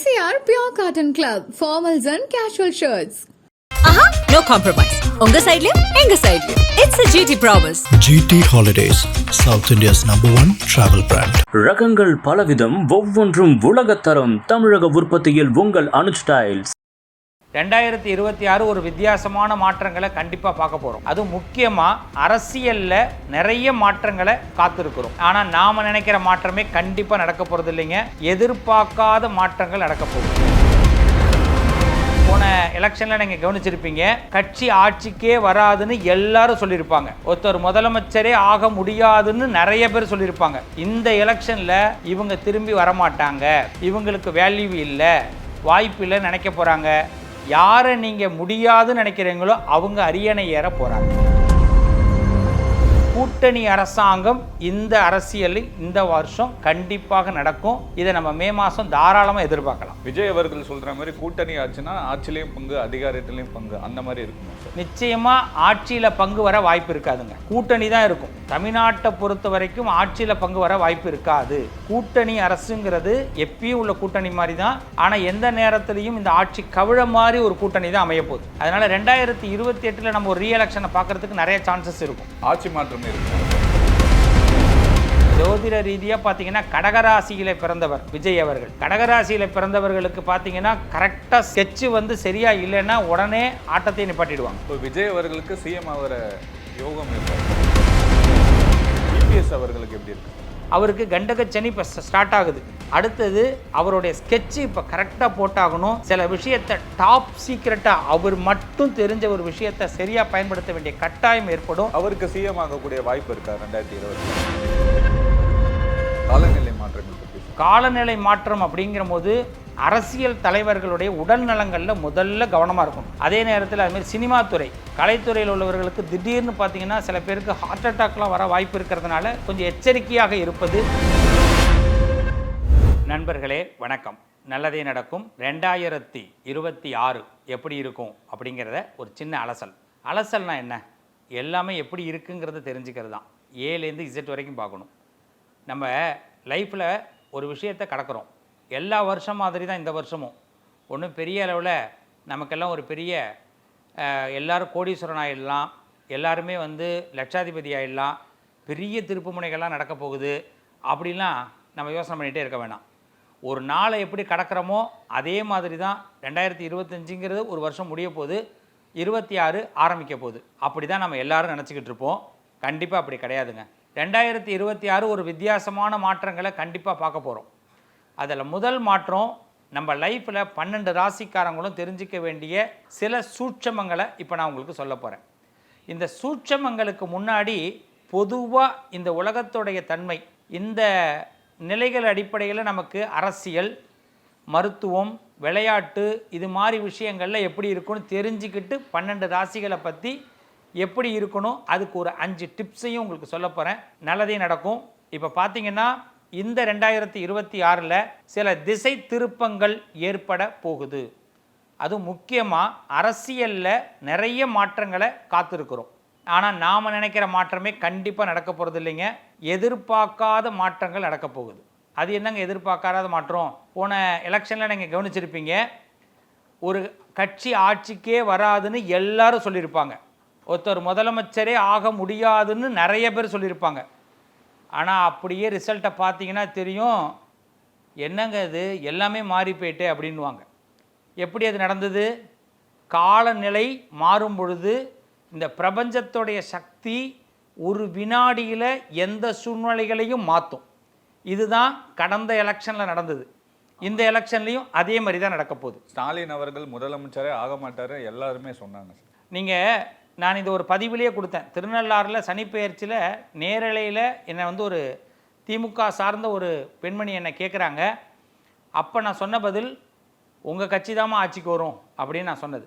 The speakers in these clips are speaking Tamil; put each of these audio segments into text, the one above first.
MCR Pure Cotton Club, formals and casual shirts. Aha no compromise உங்க சைடுலயும் எங்க சைடுலயும் it's a GT promise GT Holidays, South India's number one travel brand. ரகங்கள் பலவிதம் ஒவ்வொன்றும் உலகத்தரம் தமிழக உற்பத்தியில் உங்கள் அனு ஸ்டைல்ஸ் ரெண்டாயிரத்தி இருபத்தி ஆறு ஒரு வித்தியாசமான மாற்றங்களை கண்டிப்பாக பார்க்க போகிறோம் அது முக்கியமாக அரசியலில் நிறைய மாற்றங்களை காத்திருக்கிறோம். ஆனால் நாம் நினைக்கிற மாற்றமே கண்டிப்பாக நடக்க போகிறது இல்லைங்க. எதிர்பார்க்காத மாற்றங்கள் நடக்க போகுது. போன எலெக்ஷனில் நீங்கள் கவனிச்சிருப்பீங்க. கட்சி ஆட்சிக்கே வராதுன்னு எல்லாரும் சொல்லியிருப்பாங்க. ஒருத்தர் முதலமைச்சரே ஆக முடியாதுன்னு நிறைய பேர் சொல்லியிருப்பாங்க. இந்த எலெக்ஷனில் இவங்க திரும்பி வரமாட்டாங்க. இவங்களுக்கு வேல்யூ இல்லை. வாய்ப்பு இல்லைன்னு நினைக்க போகிறாங்க யாரை நீங்கள் முடியாதுன்னு நினைக்கிறீங்களோ அவங்க அரியணை ஏற போகிறாங்க கூட்டணி அரசாங்கம் இந்த அரசியலில் இந்த வருஷம் கண்டிப்பாக நடக்கும். இதை நம்ம மே மாதம் தாராளமாக எதிர்பார்க்கலாம். விஜய் அவர்கள் சொல்ற மாதிரி கூட்டணி ஆச்சுன்னா ஆட்சிலையும் பங்கு அதிகாரத்திலையும் பங்கு அந்த மாதிரி இருக்குமா சார்? நிச்சயமா ஆட்சியில பங்கு வர வாய்ப்பு இருக்காதுங்க. கூட்டணி தான் இருக்கும். தமிழ்நாட்டை பொறுத்த வரைக்கும் ஆட்சியில பங்கு வர வாய்ப்பு இருக்காது. கூட்டணி அரசுங்கிறது எப்பயும் உள்ள கூட்டணி மாதிரி தான். ஆனா எந்த நேரத்திலையும் இந்த ஆட்சி கவிழ மாதிரி ஒரு கூட்டணி தான் அமைய போகுது. அதனால ரெண்டாயிரத்தி இருபத்தி எட்டுல நம்ம ஒரு ரீஎலெக்ஷனை பார்க்கறதுக்கு நிறைய சான்சஸ் இருக்கும். ஆட்சி மாற்றம் ஜோதிட ரீதியாக பார்த்தீங்கன்னா கடகராசியில் பிறந்தவர் விஜய் அவர்கள். கடகராசியில் பிறந்தவர்களுக்கு பார்த்தீங்கன்னா கரெக்டாக ஸ்கெட்சு வந்து சரியா இல்லைன்னா உடனே ஆட்டத்தை நிப்பாட்டிடுவாங்க. இப்போ விஜய் அவர்களுக்கு சிஎம் ஆகிற யோகம் இருக்கு? இபிஎஸ் அவர்களுக்கு எப்படி இருக்கு? அவருக்கு கண்டகச்சனி இப்போ ஸ்டார்ட் ஆகுது. அடுத்தது அவருடைய ஸ்கெட்சு இப்போ கரெக்டாக போட்டாகணும். சில விஷயத்தை டாப் சீக்ரெட்டாக அவர் மட்டும் தெரிஞ்ச ஒரு விஷயத்தை சரியாக பயன்படுத்த வேண்டிய கட்டாயம் ஏற்படும். அவருக்கு சிஎம் ஆகக்கூடிய வாய்ப்பு இருக்கா ரெண்டாயிரத்தி இருபத்தி காலநிலை மாற்றங்கள் சொல்லுங்க. காலநிலை மாற்றம் அப்படிங்கிற போது அரசியல் தலைவர்களுடைய உடல் நலங்களில் முதல்ல கவனமாக இருக்கும் அதே நேரத்தில் அதுமாதிரி சினிமா துறை கலைத்துறையில் உள்ளவர்களுக்கு திடீர்னு பார்த்தீங்கன்னா சில பேருக்கு ஹார்ட் அட்டாக்லாம் வர வாய்ப்பு இருக்கிறதுனால கொஞ்சம் எச்சரிக்கையாக இருப்பது. நண்பர்களே வணக்கம். நல்லதே நடக்கும். ரெண்டாயிரத்தி இருபத்தி ஆறு எப்படி இருக்கும் அப்படிங்கிறத ஒரு சின்ன அலசல். அலசல்னா என்ன? எல்லாமே எப்படி இருக்குங்கிறத தெரிஞ்சுக்கிறது தான். ஏலேருந்து இசட் வரைக்கும் பார்க்கணும். நம்ம லைஃப்பில் ஒரு விஷயத்தை கடக்கிறோம். எல்லா வருஷம் மாதிரி தான் இந்த வருஷமும். ஒன்றும் பெரிய அளவில் நமக்கெல்லாம் ஒரு பெரிய எல்லோரும் கோடீஸ்வரன் ஆகிடலாம் எல்லாருமே வந்து லட்சாதிபதி ஆகிடலாம் பெரிய திருப்புமுனைகள்லாம் நடக்க போகுது அப்படிலாம் நம்ம யோசனை பண்ணிகிட்டே இருக்க வேணாம். ஒரு நாளை எப்படி கடக்கிறோமோ அதே மாதிரி தான் ரெண்டாயிரத்தி இருபத்தஞ்சுங்கிறது ஒரு வருஷம் முடிய போகுது இருபத்தி ஆறு ஆரம்பிக்க போகுது. அப்படி தான் நம்ம எல்லாரும் நினச்சிக்கிட்டு இருப்போம். கண்டிப்பாக அப்படி கிடையாதுங்க. ரெண்டாயிரத்தி இருபத்தி ஆறு ஒரு வித்தியாசமான மாற்றங்களை கண்டிப்பாக பார்க்க போகிறோம் அதில் முதல் மாற்றம் நம்ம லைஃப்பில் பன்னெண்டு ராசிக்காரங்களும் தெரிஞ்சிக்க வேண்டிய சில சூட்சமங்களை இப்போ நான் உங்களுக்கு சொல்ல போகிறேன் இந்த சூட்சமங்களுக்கு முன்னாடி பொதுவாக இந்த உலகத்துடைய தன்மை இந்த நிலைகள் அடிப்படையில் நமக்கு அரசியல் மருத்துவம் விளையாட்டு இது மாதிரி விஷயங்களில் எப்படி இருக்குன்னு தெரிஞ்சுக்கிட்டு பன்னெண்டு ராசிகளை பற்றி எப்படி இருக்கணும் அதுக்கு ஒரு அஞ்சு டிப்ஸையும் உங்களுக்கு சொல்ல போகிறேன் நல்லதே நடக்கும். இப்போ பார்த்தீங்கன்னா இந்த ரெண்டாயிரத்தி இருபத்தி ஆறில் சில திசை திருப்பங்கள் ஏற்பட போகுது. அது முக்கியமாக அரசியலில் நிறைய மாற்றங்களை காத்திருக்கிறோம். ஆனால் நாம் நினைக்கிற மாற்றமே கண்டிப்பாக நடக்க போகிறது இல்லைங்க எதிர்பார்க்காத மாற்றங்கள் நடக்க போகுது. அது என்னங்க எதிர்பார்க்காத மாற்றம்? போன எலெக்ஷனில் நீங்கள் கவனிச்சிருப்பீங்க. ஒரு கட்சி ஆட்சிக்கே வராதுன்னு எல்லாரும் சொல்லியிருப்பாங்க. ஒருத்தர் முதலமைச்சரே ஆக முடியாதுன்னு நிறைய பேர் சொல்லியிருப்பாங்க. ஆனால் அப்படியே ரிசல்ட்டை பார்த்தீங்கன்னா தெரியும். என்னங்க இது? எல்லாமே மாறி போயிட்டே அப்படின்வாங்க எப்படி அது நடந்தது? காலநிலை மாறும் பொழுது இந்த பிரபஞ்சத்துடைய சக்தி ஒரு வினாடியில் எந்த சூழ்நிலைகளையும் மாற்றும் இதுதான் கடந்த எலெக்ஷனில் நடந்தது. இந்த எலெக்ஷன்லேயும் அதே மாதிரி தான் நடக்க போகுது ஸ்டாலின் அவர்கள் முதலமைச்சரே ஆக மாட்டாரு எல்லாருமே சொன்னாங்க நீங்கள் நான் இது ஒரு பதிவிலேயே கொடுத்தேன். திருநள்ளாறில் சனிப்பெயர்ச்சியில் நேரலையில் என்னை வந்து ஒரு திமுக சார்ந்த ஒரு பெண்மணி என்னை கேட்குறாங்க அப்போ நான் சொன்ன பதில் உங்கள் கட்சி தாம்மா ஆட்சிக்கு வரும் அப்படின்னு நான் சொன்னது.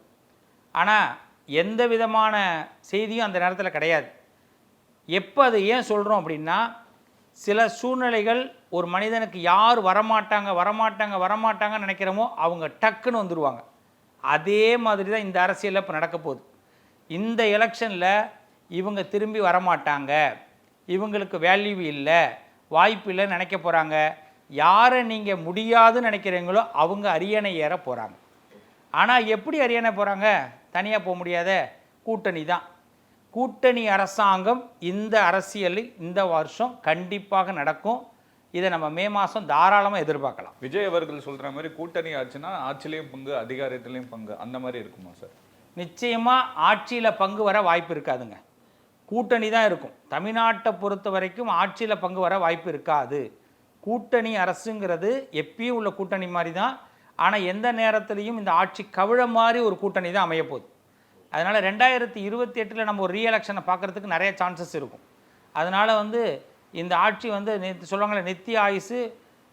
ஆனால் எந்த விதமான செய்தியும் அந்த நேரத்தில் கிடையாது. எப்போ அது ஏன் சொல்கிறோம் அப்படின்னா சில சூழ்நிலைகள் ஒரு மனிதனுக்கு யார் வரமாட்டாங்க வரமாட்டாங்க வரமாட்டாங்கன்னு நினைக்கிறோமோ அவங்க டக்குன்னு வந்துடுவாங்க அதே மாதிரி தான் இந்த அரசியலில் இப்போ நடக்க போகுது இந்த எலெக்ஷனில் இவங்க திரும்பி வரமாட்டாங்க. இவங்களுக்கு வேல்யூ இல்லை வாய்ப்பு இல்லைன்னு நினைக்க போகிறாங்க யாரை நீங்கள் முடியாதுன்னு நினைக்கிறீங்களோ அவங்க அரியணை ஏற போகிறாங்க ஆனால் எப்படி அரியணை போகிறாங்க தனியாக போக முடியாத கூட்டணி தான். கூட்டணி அரசாங்கம் இந்த அரசியலில் இந்த வருஷம் கண்டிப்பாக நடக்கும். இதை நம்ம மே மாதம் தாராளமாக எதிர்பார்க்கலாம். விஜய் அவர்கள் சொல்கிற மாதிரி கூட்டணி ஆச்சுன்னா ஆட்சிலையும் பங்கு அதிகாரத்திலையும் பங்கு அந்த மாதிரி இருக்குமா சார்? நிச்சயமாக ஆட்சியில் பங்கு வர வாய்ப்பு இருக்காதுங்க. கூட்டணி தான் இருக்கும். தமிழ்நாட்டை பொறுத்த வரைக்கும் ஆட்சியில் பங்கு வர வாய்ப்பு இருக்காது. கூட்டணி அரசுங்கிறது எப்பயும் உள்ள கூட்டணி மாதிரி தான் ஆனால் எந்த நேரத்துலையும் இந்த ஆட்சி கவிழ மாதிரி ஒரு கூட்டணி தான் அமையப்போகுது அதனால் ரெண்டாயிரத்தி இருபத்தி எட்டில் நம்ம ஒரு ரீஎலெக்ஷனை பார்க்குறதுக்கு நிறைய சான்சஸ் இருக்கும். அதனால் வந்து இந்த ஆட்சி வந்து நேற்று சொல்லுவாங்களே நித்திய ஆயுசு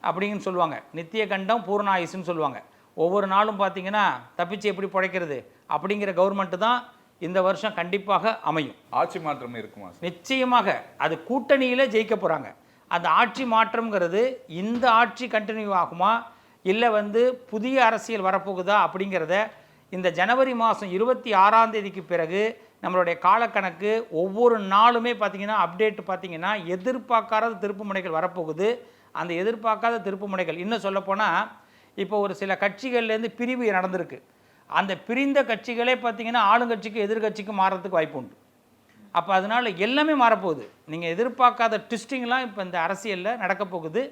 அப்படின்னு சொல்லுவாங்க. நித்திய கண்டம் பூர்ண ஆயுசுன்னு சொல்லுவாங்க. ஒவ்வொரு நாளும் பார்த்தீங்கன்னா தப்பிச்சு எப்படி பிழைக்கிறது அப்படிங்கிற கவர்மெண்ட்டு தான் இந்த வருஷம் கண்டிப்பாக அமையும். ஆட்சி மாற்றம் இருக்குமா நிச்சயமாக அது கூட்டணியில் ஜெயிக்க போகிறாங்க அந்த ஆட்சி மாற்றம்ங்கிறது இந்த ஆட்சி கண்டினியூ ஆகுமா? இல்லை வந்து புதிய அரசியல் வரப்போகுதா அப்படிங்கிறத இந்த ஜனவரி மாதம் இருபத்தி ஆறாம் தேதிக்கு பிறகு நம்மளுடைய காலக்கணக்கு ஒவ்வொரு நாளுமே பார்த்தீங்கன்னா அப்டேட் பார்த்தீங்கன்னா எதிர்பார்க்காத திருப்பு முனைகள் வரப்போகுது. அந்த எதிர்பார்க்காத திருப்பு முனைகள் இன்னும் சொல்லப்போனால் இப்போ ஒரு சில கட்சிகள்லேருந்து பிரிவு நடந்திருக்கு. அந்த பிரிந்த கட்சிகளே பார்த்தீங்கன்னா ஆளுங்கட்சிக்கு எதிர்கட்சிக்கும் மாறுறதுக்கு வாய்ப்பு உண்டு. அப்போ அதனால் எல்லாமே மாறப்போகுது. நீங்கள் எதிர்பார்க்காத ட்விஸ்டிங்லாம் இப்போ இந்த அரசியலில் நடக்க போகுது.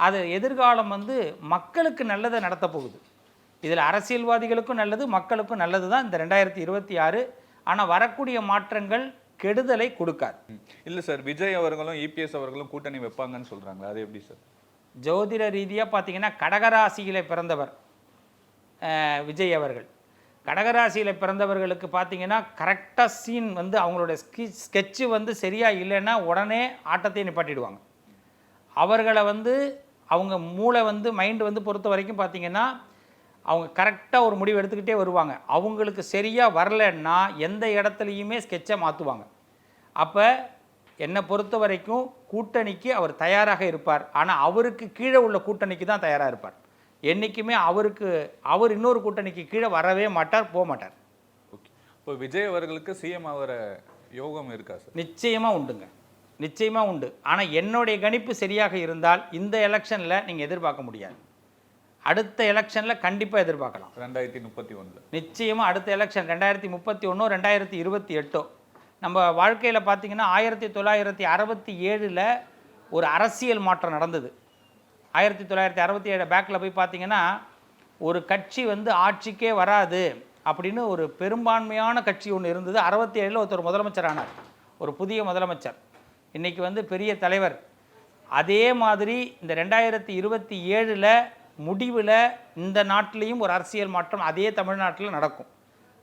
அது எதிர்காலம் வந்து மக்களுக்கு நல்லதை நடத்த போகுது. இதில் அரசியல்வாதிகளுக்கும் நல்லது மக்களுக்கும் நல்லது தான் இந்த ரெண்டாயிரத்தி இருபத்தி ஆறு. ஆனால் வரக்கூடிய மாற்றங்கள் கெடுதலை கொடுக்காது. இல்லை சார் விஜய் அவர்களும் இபிஎஸ் அவர்களும் கூட்டணி வைப்பாங்கன்னு சொல்கிறாங்க அது எப்படி சார்? ஜோதிட ரீதியாக பார்த்தீங்கன்னா கடகராசியில் பிறந்தவர் விஜய் அவர்கள். கடகராசியில் பிறந்தவர்களுக்கு பார்த்தீங்கன்னா கரெக்டாக சீன் வந்து அவங்களோட ஸ்கி ஸ்கெட்சு வந்து சரியாக இல்லைன்னா உடனே ஆட்டத்தை நிப்பாட்டிடுவாங்க. அவர்களை வந்து அவங்க மூளை வந்து மைண்டு வந்து பொறுத்த வரைக்கும் பார்த்தீங்கன்னா அவங்க கரெக்டாக ஒரு முடிவு எடுத்துக்கிட்டே வருவாங்க. அவங்களுக்கு சரியாக வரலன்னா எந்த இடத்துலையுமே ஸ்கெட்சை மாற்றுவாங்க அப்போ என்னை பொறுத்த வரைக்கும் கூட்டணிக்கு அவர் தயாராக இருப்பார். ஆனால் அவருக்கு கீழே உள்ள கூட்டணிக்கு தான் தயாராக இருப்பார். என்றைக்குமே அவருக்கு அவர் இன்னொரு கூட்டணிக்கு கீழே வரவே மாட்டார் போக மாட்டார். ஓகே. இப்போ விஜய் அவர்களுக்கு சிஎம் ஆகிற யோகம் இருக்கா சார்? நிச்சயமாக உண்டுங்க. நிச்சயமாக உண்டு. ஆனால் என்னுடைய கணிப்பு சரியாக இருந்தால் இந்த எலெக்ஷனில் நீங்கள் எதிர்பார்க்க முடியாது. அடுத்த எலெக்ஷனில் கண்டிப்பாக எதிர்பார்க்கலாம். ரெண்டாயிரத்தி முப்பத்தி ஒண்ணுல நிச்சயமாக அடுத்த எலெக்ஷன் ரெண்டாயிரத்தி முப்பத்தி ஒன்றோ ரெண்டாயிரத்தி இருபத்தி எட்டோ நம்ம வாழ்க்கையில் பார்த்தீங்கன்னா ஆயிரத்தி தொள்ளாயிரத்தி அறுபத்தி ஏழில் ஒரு அரசியல் மாற்றம் நடந்தது. ஆயிரத்தி தொள்ளாயிரத்தி அறுபத்தி ஏழு பேக்கில் போய் பார்த்தீங்கன்னா ஒரு கட்சி வந்து ஆட்சிக்கே வராது அப்படின்னு ஒரு பெரும்பான்மையான கட்சி ஒன்று இருந்தது. அறுபத்தி ஏழில் ஒருத்தர் முதலமைச்சர் ஆனார் ஒரு புதிய முதலமைச்சர். இன்றைக்கி வந்து பெரிய தலைவர். அதே மாதிரி இந்த ரெண்டாயிரத்தி இருபத்தி ஏழில் முடிவில் இந்த நாட்டிலையும் ஒரு அரசியல் மாற்றம் அதே தமிழ்நாட்டில் நடக்கும்.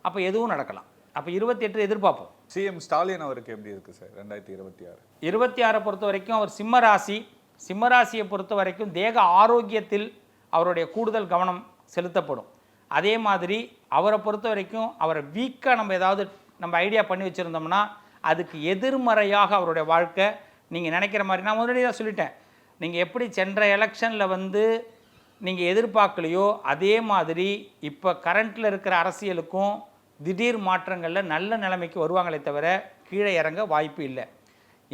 அப்போ எதுவும் நடக்கலாம். அப்போ இருபத்தி எட்டு எதிர்பார்ப்போம். சிஎம் ஸ்டாலின் அவருக்கு எப்படி இருக்கு சார் ரெண்டாயிரத்தி இருபத்தி ஆறு. இருபத்தி ஆறை பொறுத்த வரைக்கும் அவர் சிம்ம ராசி சிம்ம ராசியை பொறுத்த வரைக்கும் தேக ஆரோக்கியத்தில் அவருடைய கூடுதல் கவனம் செலுத்தப்படும். அதே மாதிரி அவரை பொறுத்த வரைக்கும் அவரை வீக்காக நம்ம ஏதாவது நம்ம ஐடியா பண்ணி வச்சுருந்தோம்னா அதுக்கு எதிர்மறையாக அவருடைய வாழ்க்கை நீங்கள் நினைக்கிற மாதிரி நான் முன்னாடி தான் சொல்லிட்டேன். நீங்கள் எப்படி சென்ற எலெக்ஷனில் வந்து நீங்கள் எதிர்பார்க்கலையோ அதே மாதிரி இப்போ கரண்ட்டில் இருக்கிற அரசியலுக்கும் திடீர் மாற்றங்களில் நல்ல நிலைமைக்கு வருவாங்களே தவிர கீழே இறங்க வாய்ப்பு இல்லை.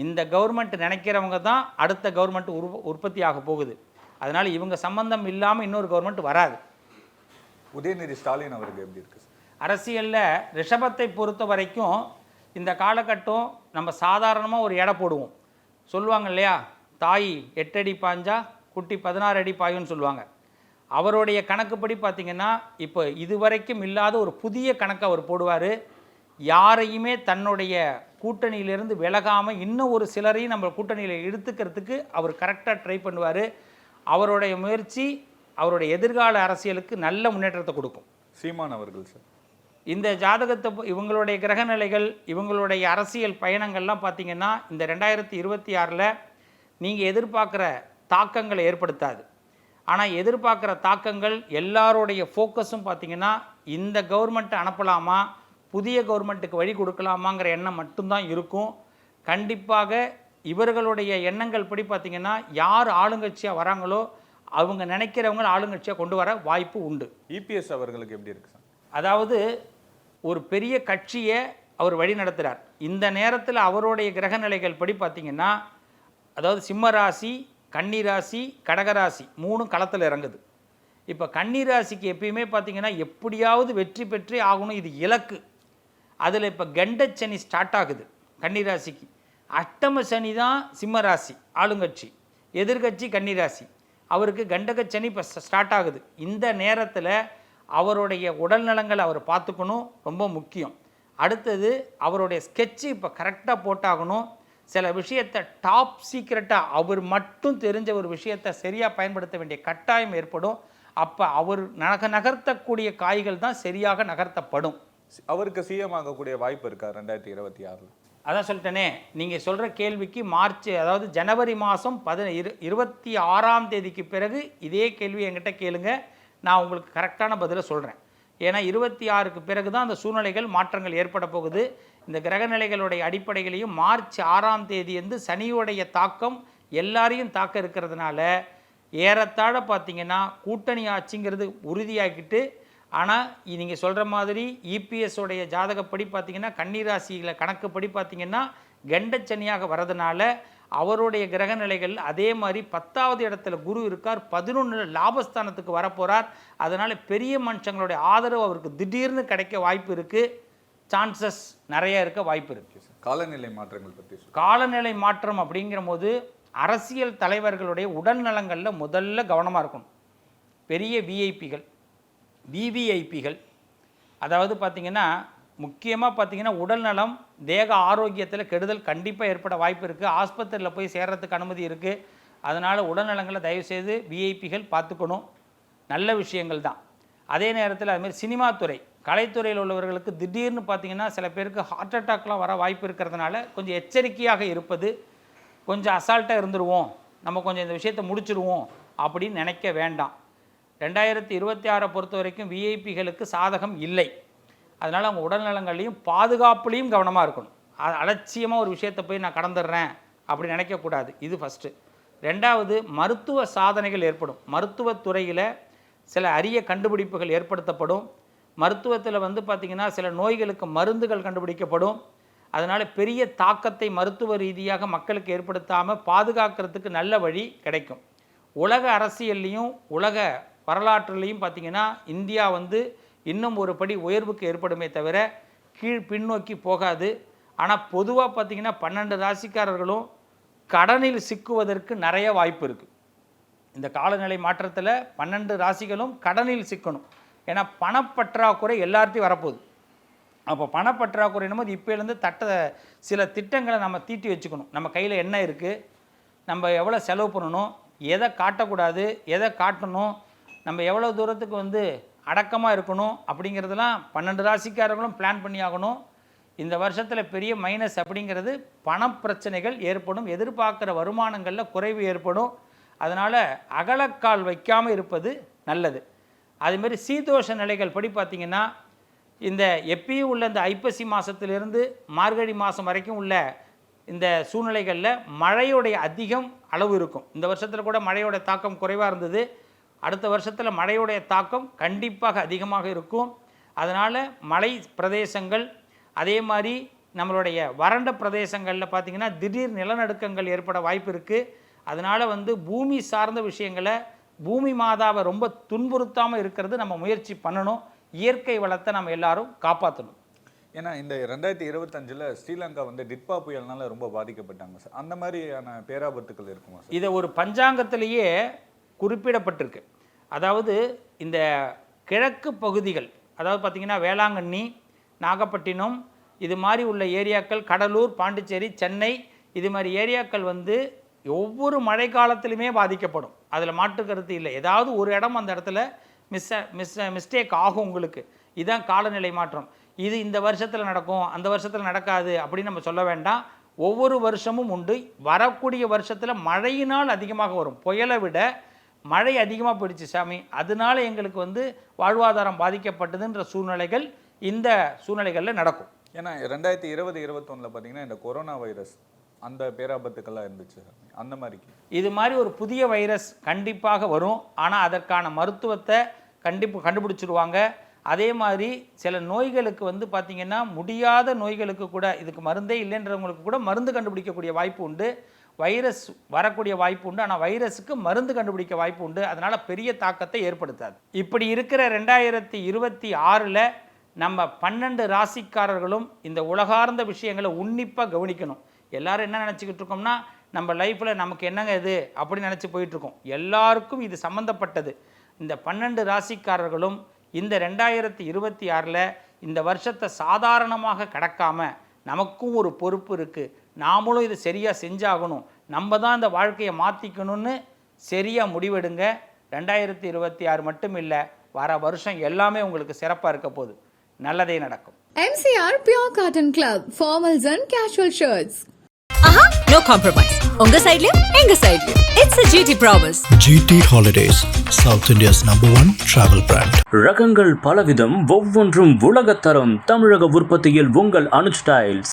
இந்த கவர்மெண்ட் நினைக்கிறவங்க தான் அடுத்த கவர்மெண்ட் உரு உற்பத்தி ஆக போகுது. அதனால் இவங்க சம்பந்தம் இல்லாமல் இன்னொரு கவர்மெண்ட் வராது. உதயநிதி ஸ்டாலின் அவருக்கு எப்படி இருக்கு? சார் அரசியலில் ரிஷபத்தை பொறுத்த வரைக்கும் இந்த காலகட்டம் நம்ம சாதாரணமாக ஒரு எடை போடுவோம். சொல்லுவாங்க இல்லையா? தாய் எட்டடி பாஞ்சா குட்டி பதினாறு அடி பாயுன்னு சொல்லுவாங்க. அவருடைய கணக்குப்படி பார்த்தீங்கன்னா இப்போ இதுவரைக்கும் இல்லாத ஒரு புதிய கணக்கு அவர் போடுவார். யாரையுமே தன்னுடைய கூட்டணியிலிருந்து விலகாமல் இன்னும் ஒரு சிலரையும் நம்ம கூட்டணியில் இழுத்துக்கிறதுக்கு அவர் கரெக்டாக ட்ரை பண்ணுவார். அவருடைய முயற்சி அவருடைய எதிர்கால அரசியலுக்கு நல்ல முன்னேற்றத்தை கொடுக்கும். சீமான் அவர்கள் சார். இந்த ஜாதகத்தை இவங்களுடைய கிரகநிலைகள் இவங்களுடைய அரசியல் பயணங்கள்லாம் பார்த்தீங்கன்னா இந்த ரெண்டாயிரத்தி இருபத்தி ஆறில் நீங்கள் எதிர்பார்க்குற தாக்கங்களை ஏற்படுத்தாது. ஆனால் எதிர்பார்க்குற தாக்கங்கள் எல்லாருடைய ஃபோக்கஸும் பார்த்தீங்கன்னா இந்த கவர்மெண்ட்டை அனுப்பலாமா? புதிய கவர்மெண்ட்டுக்கு வழி கொடுக்கலாமாங்கிற எண்ணம் மட்டும்தான் இருக்கும். கண்டிப்பாக இவர்களுடைய எண்ணங்கள் படி பார்த்தீங்கன்னா யார் ஆளுங்கட்சியாக வராங்களோ அவங்க நினைக்கிறவங்க ஆளுங்கட்சியாக கொண்டு வர வாய்ப்பு உண்டு. இபிஎஸ் அவர்களுக்கு எப்படி இருக்கு சார்? அதாவது ஒரு பெரிய கட்சியை அவர் வழி நடத்துகிறார் இந்த நேரத்தில் அவருடைய கிரகநிலைகள் படி பார்த்தீங்கன்னா அதாவது சிம்ம ராசி கன்னிராசி கடகராசி மூணும் களத்தில் இறங்குது. இப்போ கன்னிராசிக்கு எப்பயுமே பார்த்தீங்கன்னா எப்படியாவது வெற்றி பெற்றே ஆகணும் இது இலக்கு. அதில் இப்போ கண்டச்சனி ஸ்டார்ட் ஆகுது கன்னிராசிக்கு. அஷ்டம சனி தான் சிம்ம ராசி ஆளுங்கட்சி. எதிர்கட்சி கன்னிராசி. அவருக்கு கண்டகச்சனி இப்போ ஸ்டார்ட் ஆகுது. இந்த நேரத்தில் அவருடைய உடல் நலங்களை அவர் பார்த்துக்கணும் ரொம்ப முக்கியம். அடுத்தது அவருடைய ஸ்கெட்சு இப்போ கரெக்டாக போட்டாகணும். சில விஷயத்தை டாப் சீக்ரெட்டாக அவர் மட்டும் தெரிஞ்ச ஒரு விஷயத்தை சரியாக பயன்படுத்த வேண்டிய கட்டாயம் ஏற்படும். அப்போ அவர் நக நகர்த்தக்கூடிய காய்கள் தான் சரியாக நகர்த்தப்படும். அவருக்கு சிஎம் ஆகக்கூடிய வாய்ப்பு இருக்கா ரெண்டாயிரத்தி இருபத்தி ஆறுல? அதான் சொல்லிட்டேனே நீங்கள் சொல்கிற கேள்விக்கு மார்ச் அதாவது ஜனவரி மாதம் பதி இரு இருபத்தி ஆறாம் தேதிக்கு பிறகு இதே கேள்வி என்கிட்ட கேளுங்க நான் உங்களுக்கு கரெக்டான பதிலை சொல்கிறேன் ஏன்னா இருபத்தி ஆறுக்கு பிறகு தான் அந்த சூழ்நிலைகள் மாற்றங்கள் ஏற்பட போகுது. இந்த கிரகநிலைகளுடைய அடிப்படைகளையும் மார்ச் ஆறாம் தேதி வந்து சனியுடைய தாக்கம் எல்லாரையும் தாக்க இருக்கிறதுனால ஏறத்தாழ பார்த்தீங்கன்னா கூட்டணி ஆட்சிங்கிறது உறுதியாக்கிட்டு ஆனால் நீங்கள் சொல்கிற மாதிரி இபிஎஸோடைய ஜாதகப்படி பார்த்தீங்கன்னா கன்னிராசியில் கணக்குப்படி பார்த்தீங்கன்னா கெண்டச்சனியாக வரதுனால அவருடைய கிரக நிலைகள் அதே மாதிரி பத்தாவது இடத்துல குரு இருக்கார் பதினொன்று லாபஸ்தானத்துக்கு வரப்போகிறார் அதனால் பெரிய மனுஷங்களுடைய ஆதரவு அவருக்கு திடீர்னு கிடைக்க வாய்ப்பு இருக்குது சான்சஸ் நிறைய இருக்க வாய்ப்பு இருக்குது காலநிலை மாற்றங்கள் பற்றி. காலநிலை மாற்றம் அப்படிங்கிற போது அரசியல் தலைவர்களுடைய உடல் நலங்களில் முதல்ல கவனமாக இருக்கணும். பெரிய விஐபிகள் விவிஐபிகள் அதாவது பார்த்திங்கன்னா முக்கியமாக பார்த்தீங்கன்னா உடல் நலம் தேக ஆரோக்கியத்தில் கெடுதல் கண்டிப்பாக ஏற்பட வாய்ப்பு இருக்குது ஆஸ்பத்திரியில் போய் சேர்றதுக்கு அனுமதி இருக்குது அதனால் உடல்நலங்களை தயவுசெய்து விஐபிகள் பார்த்துக்கணும். நல்ல விஷயங்கள் தான். அதே நேரத்தில் அதுமாதிரி சினிமா துறை கலைத்துறையில் உள்ளவர்களுக்கு திடீர்னு பார்த்தீங்கன்னா சில பேருக்கு ஹார்ட் அட்டாக்லாம் வர வாய்ப்பு இருக்கிறதுனால கொஞ்சம் எச்சரிக்கையாக இருப்பது கொஞ்சம் அசால்ட்டாக இருந்துருவோம் நம்ம கொஞ்சம் இந்த விஷயத்தை முடிச்சிடுவோம் அப்படின்னு நினைக்க வேண்டாம். ரெண்டாயிரத்தி இருபத்தி ஆறை பொறுத்த வரைக்கும் விஐபிகளுக்கு சாதகம் இல்லை. அதனால் அவங்க உடல்நலங்களையும் பாதுகாப்புலேயும் கவனமாக இருக்கணும். அலட்சியமாக ஒரு விஷயத்தை போய் நான் கடந்துடுறேன் அப்படி நினைக்கக்கூடாது இது ஃபஸ்ட்டு ரெண்டாவது மருத்துவ சாதனைகள் ஏற்படும். மருத்துவத்துறையில் சில அரிய கண்டுபிடிப்புகள் ஏற்படுத்தப்படும். மருத்துவத்தில் வந்து பார்த்திங்கன்னா சில நோய்களுக்கு மருந்துகள் கண்டுபிடிக்கப்படும். அதனால் பெரிய தாக்கத்தை மருத்துவ ரீதியாக மக்களுக்கு ஏற்படுத்தாமல் பாதுகாக்கிறதுக்கு நல்ல வழி கிடைக்கும். உலக அரசியல்லையும் உலக வரலாற்றுலேயும் பார்த்திங்கன்னா இந்தியா வந்து இன்னும் ஒரு படி உயர்வுக்கு ஏற்படுமே தவிர கீழ் பின்னோக்கி போகாது. ஆனால் பொதுவாக பார்த்திங்கன்னா பன்னெண்டு ராசிக்காரர்களும் கடனில் சிக்குவதற்கு நிறைய வாய்ப்பு இருக்குது இந்த காலநிலை மாற்றத்தில் பன்னெண்டு ராசிகளும் கடனில் சிக்கணும். ஏன்னா பணப்பற்றாக்குறை எல்லார்ட்டையும் வரப்போகுது. அப்போ பணப்பற்றாக்குறைனும் போது இப்போலேருந்து தட்ட சில திட்டங்களை நம்ம தீட்டி வச்சுக்கணும். நம்ம கையில் என்ன இருக்குது நம்ம எவ்வளோ செலவு பண்ணணும்? எதை காட்டக்கூடாது? எதை காட்டணும்? நம்ம எவ்வளோ தூரத்துக்கு வந்து அடக்கமாக இருக்கணும்? அப்படிங்கிறதெல்லாம் பன்னெண்டு ராசிக்காரர்களும் பிளான் பண்ணி ஆகணும். இந்த வருஷத்தில் பெரிய மைனஸ் அப்படிங்கிறது பணப்பிரச்சனைகள் ஏற்படும். எதிர்பார்க்குற வருமானங்களில் குறைவு ஏற்படும். அதனால் அகலக்கால் வைக்காமல் இருப்பது நல்லது. அதுமாரி சீதோஷ நிலைகள் படி பார்த்திங்கன்னா இந்த எப்பயும் உள்ள இந்த ஐப்பசி மாதத்திலிருந்து மார்கழி மாதம் வரைக்கும் உள்ள இந்த சூழ்நிலைகளில் மழையுடைய அதிகம் அளவு இருக்கும். இந்த வருஷத்தில் கூட மழையோட தாக்கம் குறைவாக இருந்தது. அடுத்த வருஷத்தில் மழையுடைய தாக்கம் கண்டிப்பாக அதிகமாக இருக்கும். அதனால் மலை பிரதேசங்கள் அதே மாதிரி நம்மளுடைய வறண்ட பிரதேசங்களில் பார்த்திங்கன்னா திடீர் நிலநடுக்கங்கள் ஏற்பட வாய்ப்பு இருக்குது அதனால் வந்து பூமி சார்ந்த விஷயங்களை பூமி மாதாவை ரொம்ப துன்புறுத்தாமல் இருக்கிறது நம்ம முயற்சி பண்ணணும். இயற்கை வளத்தை நம்ம எல்லாரும் காப்பாற்றணும் ஏன்னா இந்த ரெண்டாயிரத்தி இருபத்தஞ்சில் ஸ்ரீலங்கா வந்து டிட்பா புயல்னால ரொம்ப பாதிக்கப்பட்டாங்க சார். அந்த மாதிரியான பேராபத்துக்கள் இருக்குமா சார்? இதை ஒரு பஞ்சாங்கத்திலேயே குறிப்பிடப்பட்டிருக்கு. அதாவது இந்த கிழக்கு பகுதிகள் அதாவது பார்த்திங்கன்னா வேளாங்கண்ணி நாகப்பட்டினம் இது மாதிரி உள்ள ஏரியாக்கள் கடலூர் பாண்டிச்சேரி சென்னை இது மாதிரி ஏரியாக்கள் வந்து ஒவ்வொரு மழை காலத்திலுமே பாதிக்கப்படும். அதில் மாற்று கருத்து இல்லை. ஏதாவது ஒரு இடம் அந்த இடத்துல மிஸ் மிஸ் மிஸ்டேக் ஆகும் உங்களுக்கு. இதுதான் காலநிலை மாற்றம். இது இந்த வருஷத்தில் நடக்கும் அந்த வருஷத்தில் நடக்காது அப்படின்னு நம்ம சொல்ல வேண்டாம். ஒவ்வொரு வருஷமும் உண்டு. வரக்கூடிய வருஷத்தில் மழையினால் அதிகமாக வரும். புயலை விட மழை அதிகமாக போயிடுச்சு சாமி. அதனால எங்களுக்கு வந்து வாழ்வாதாரம் பாதிக்கப்பட்டதுன்ற சூழ்நிலைகள் இந்த சூழ்நிலைகளில் நடக்கும். ஏன்னா ரெண்டாயிரத்தி இருபது இருபத்தொன்னில் பார்த்தீங்கன்னா இந்த கொரோனா வைரஸ் அந்த பேராபத்துக்கெல்லாம் இருந்துச்சு. அந்த மாதிரி இது மாதிரி ஒரு புதிய வைரஸ் கண்டிப்பாக வரும். ஆனால் அதற்கான மருத்துவத்தை கண்டிப்பு கண்டுபிடிச்சிருவாங்க. அதே மாதிரி சில நோய்களுக்கு வந்து பார்த்திங்கன்னா முடியாத நோய்களுக்கு கூட இதுக்கு மருந்தே இல்லைன்றவங்களுக்கு கூட மருந்து கண்டுபிடிக்கக்கூடிய வாய்ப்பு உண்டு. வைரஸ் வரக்கூடிய வாய்ப்பு உண்டு. ஆனால் வைரஸுக்கு மருந்து கண்டுபிடிக்க வாய்ப்பு உண்டு. அதனால் பெரிய தாக்கத்தை ஏற்படுத்தாது. இப்படி இருக்கிற ரெண்டாயிரத்தி இருபத்தி ஆறில் நம்ம பன்னெண்டு ராசிக்காரர்களும் இந்த உலகார்ந்த விஷயங்களை உன்னிப்பாக கவனிக்கணும். எல்லாரும் என்ன நினச்சிக்கிட்டு இருக்கோம்னா நம்ம லைஃப்பில் நமக்கு என்னங்க இது? அப்படின்னு நினச்சி போயிட்டுருக்கோம். எல்லாருக்கும் இது சம்மந்தப்பட்டது இந்த பன்னெண்டு ராசிக்காரர்களும் இந்த ரெண்டாயிரத்தி இருபத்தி ஆறில் இந்த வருஷத்தை சாதாரணமாக கடக்காமல் நமக்கும் ஒரு பொறுப்பு இருக்குது நாமளும் இதை சரியாக செஞ்சாகணும். நம்ம தான் இந்த வாழ்க்கையை மாற்றிக்கணும்னு சரியாக முடிவெடுங்க. ரெண்டாயிரத்தி இருபத்தி ஆறு மட்டும் இல்லை வர வருஷம் எல்லாமே உங்களுக்கு சிறப்பாக இருக்க போகுது. நல்லதே நடக்கும். MCR pure cotton club formals and casual shirts aha no compromise உங்க சைடுலயும் எங்க சைடுலயும் it's a GT promise GT Holidays, South India's number one travel brand. ரகங்கள் பலவிதம் ஒவ்வொன்றும் உலகத்தரம் தமிழக உற்பத்தியில் உங்கள் அனுஜ் டைல்ஸ்